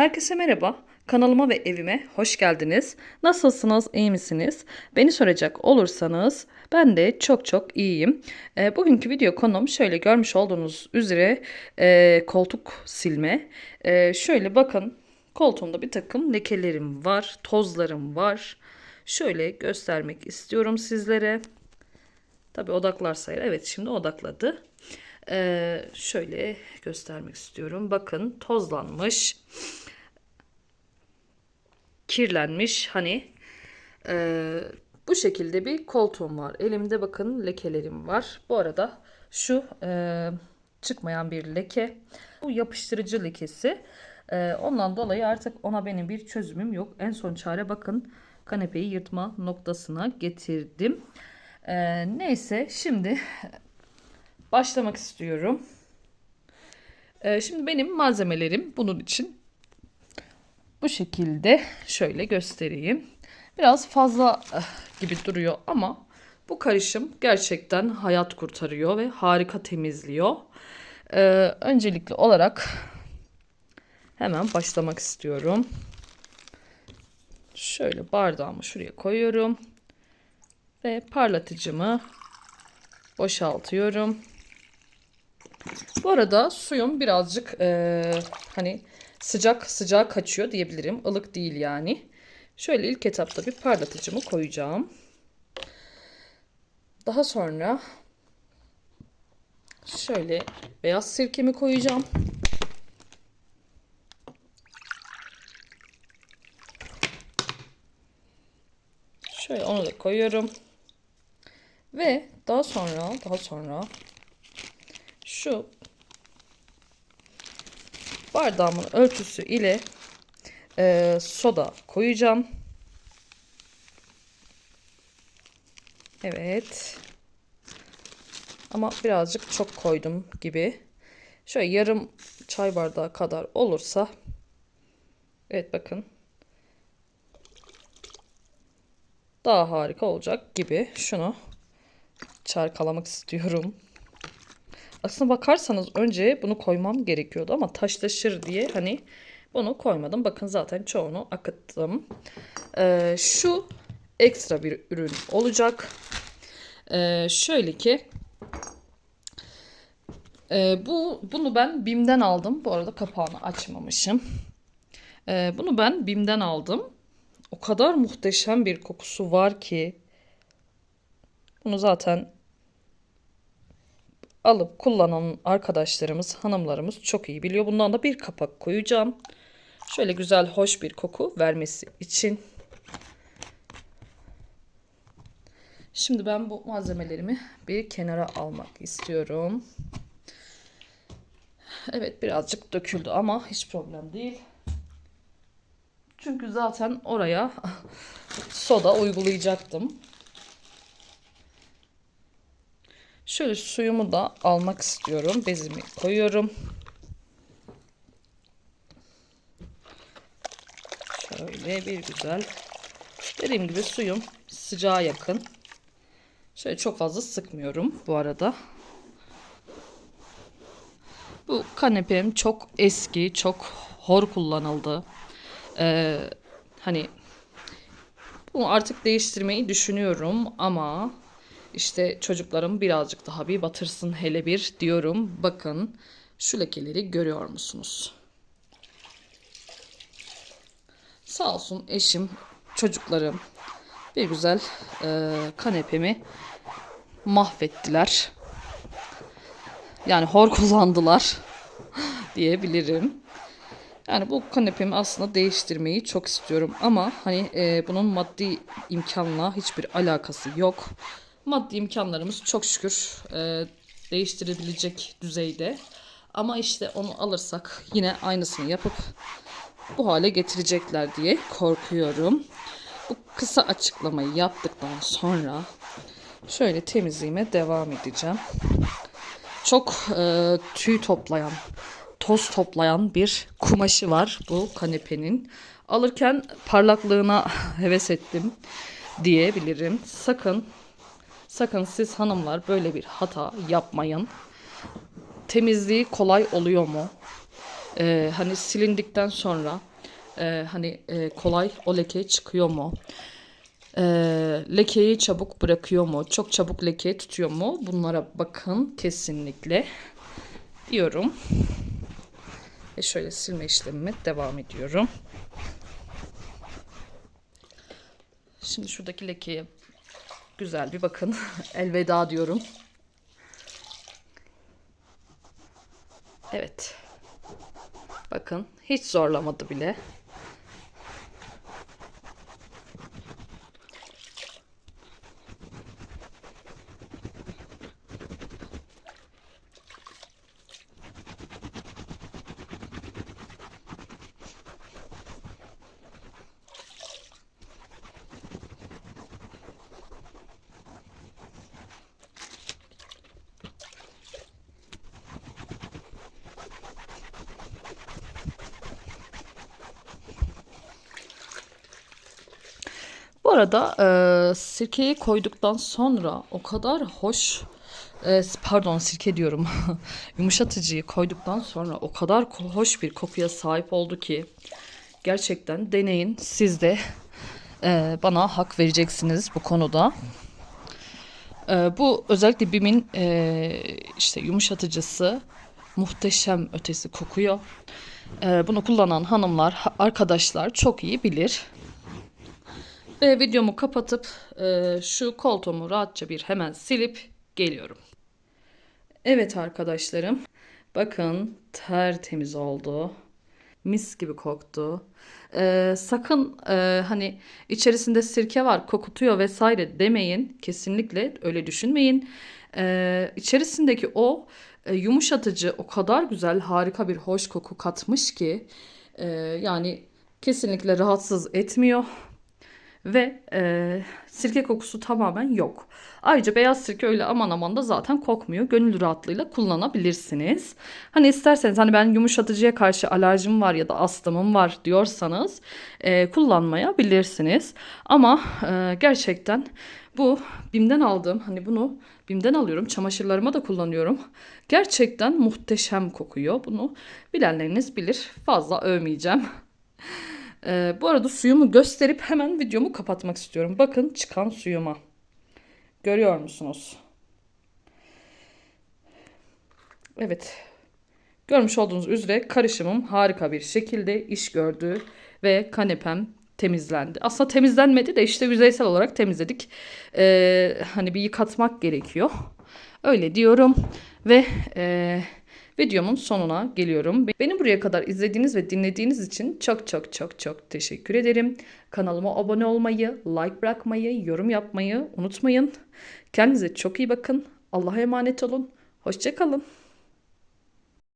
Herkese merhaba. Kanalıma ve evime hoş geldiniz. Nasılsınız? İyi misiniz? Beni soracak olursanız ben de çok çok iyiyim. E, bugünkü video konum şöyle görmüş olduğunuz üzere e, koltuk silme. E, şöyle bakın koltuğumda bir takım lekelerim var, tozlarım var. Şöyle göstermek istiyorum sizlere. Tabi odaklarsa. Evet şimdi odakladı. Ee, şöyle göstermek istiyorum. Bakın tozlanmış. Kirlenmiş. Hani ee, bu şekilde bir koltuğum var. Elimde bakın lekelerim var. Bu arada şu ee, çıkmayan bir leke. Bu yapıştırıcı lekesi. Ee, ondan dolayı artık ona benim bir çözümüm yok. En son çare bakın kanepeyi yırtma noktasına getirdim. Ee, neyse şimdi başlamak istiyorum. Ee, şimdi benim malzemelerim bunun için bu şekilde şöyle göstereyim. Biraz fazla eh, gibi duruyor ama bu karışım gerçekten hayat kurtarıyor ve harika temizliyor. Ee, öncelikli olarak hemen başlamak istiyorum. Şöyle bardağımı şuraya koyuyorum. Ve parlatıcımı boşaltıyorum. Bu arada suyum birazcık e, hani sıcak sıcağa kaçıyor diyebilirim. Ilık değil yani. Şöyle ilk etapta bir parlatıcımı koyacağım. Daha sonra şöyle beyaz sirkemi koyacağım. Şöyle onu da koyuyorum. Ve daha sonra daha sonra şu bardağımın ölçüsü ile e, soda koyacağım. Evet. Ama birazcık çok koydum gibi. Şöyle yarım çay bardağı kadar olursa Evet bakın. Daha harika olacak gibi. Şunu çarkalamak istiyorum. Aslına bakarsanız önce bunu koymam gerekiyordu ama taşlaşır diye hani bunu koymadım. Bakın zaten çoğunu akıttım. Ee, şu ekstra bir ürün olacak. Ee, şöyle ki e, bu bunu ben Bim'den aldım. Bu arada kapağını açmamışım. Ee, bunu ben Bim'den aldım. O kadar muhteşem bir kokusu var ki bunu zaten alıp kullanan arkadaşlarımız, hanımlarımız çok iyi biliyor. Bundan da bir kapak koyacağım. Şöyle güzel, hoş bir koku vermesi için. Şimdi ben bu malzemelerimi bir kenara almak istiyorum. Evet birazcık döküldü ama hiç problem değil. Çünkü zaten oraya soda uygulayacaktım. Şöyle suyumu da almak istiyorum. Bezimi koyuyorum. Şöyle bir güzel. Dediğim gibi suyum sıcağa yakın. Şöyle çok fazla sıkmıyorum bu arada. Bu kanepem çok eski, çok hor kullanıldı. Ee, hani bunu artık değiştirmeyi düşünüyorum ama işte çocuklarım birazcık daha bir batırsın hele bir diyorum. Bakın şu lekeleri görüyor musunuz? Sağ olsun eşim, çocuklarım bir güzel e, kanepemi mahvettiler. Yani hor kullandılar diyebilirim. Yani bu kanepemi aslında değiştirmeyi çok istiyorum ama hani e, bunun maddi imkanla hiçbir alakası yok. Maddi imkanlarımız çok şükür e, değiştirebilecek düzeyde. Ama işte onu alırsak yine aynısını yapıp bu hale getirecekler diye korkuyorum. Bu kısa açıklamayı yaptıktan sonra şöyle temizliğime devam edeceğim. Çok e, tüy toplayan, toz toplayan bir kumaşı var bu kanepenin. Alırken parlaklığına heves ettim diyebilirim. Sakın sakın siz hanımlar böyle bir hata yapmayın. Temizliği kolay oluyor mu? Ee, hani silindikten sonra e, hani e, kolay o leke çıkıyor mu? E, lekeyi çabuk bırakıyor mu? Çok çabuk leke tutuyor mu? Bunlara bakın kesinlikle diyorum. Ve şöyle silme işlemime devam ediyorum. Şimdi şuradaki lekeye güzel bir bakın. Elveda diyorum. Evet. Bakın hiç zorlamadı bile. Bu arada e, sirkeyi koyduktan sonra o kadar hoş e, pardon sirke diyorum yumuşatıcıyı koyduktan sonra o kadar hoş bir kokuya sahip oldu ki gerçekten deneyin siz de e, bana hak vereceksiniz bu konuda. E, bu özellikle BİM'in işte yumuşatıcısı muhteşem ötesi kokuyor. Bunu kullanan hanımlar, ha- arkadaşlar çok iyi bilir. Ve videomu kapatıp e, şu koltuğumu rahatça bir hemen silip geliyorum. Evet arkadaşlarım. Bakın tertemiz oldu. Mis gibi koktu. E, sakın e, hani içerisinde sirke var kokutuyor vesaire demeyin. Kesinlikle öyle düşünmeyin. E, içerisindeki o e, yumuşatıcı o kadar güzel harika bir hoş koku katmış ki e, yani kesinlikle rahatsız etmiyor ve e, sirke kokusu tamamen yok. Ayrıca beyaz sirke öyle aman aman da zaten kokmuyor. Gönül rahatlığıyla kullanabilirsiniz. Hani isterseniz hani ben yumuşatıcıya karşı alerjim var ya da astımım var diyorsanız e, kullanmayabilirsiniz. Ama e, gerçekten bu BİM'den aldığım hani bunu BİM'den alıyorum çamaşırlarıma da kullanıyorum. Gerçekten muhteşem kokuyor. Bunu bilenleriniz bilir. Fazla övmeyeceğim. Ee, bu arada suyumu gösterip hemen videomu kapatmak istiyorum. Bakın çıkan suyuma. Görüyor musunuz? Evet. Görmüş olduğunuz üzere karışımım harika bir şekilde iş gördü ve kanepem temizlendi. Aslında temizlenmedi de işte yüzeysel olarak temizledik. Ee, hani bir yıkatmak gerekiyor. Öyle diyorum ve e, videomun sonuna geliyorum. Beni buraya kadar izlediğiniz ve dinlediğiniz için çok çok çok çok teşekkür ederim. Kanalıma abone olmayı, like bırakmayı, yorum yapmayı unutmayın. Kendinize çok iyi bakın. Allah'a emanet olun. Hoşçakalın.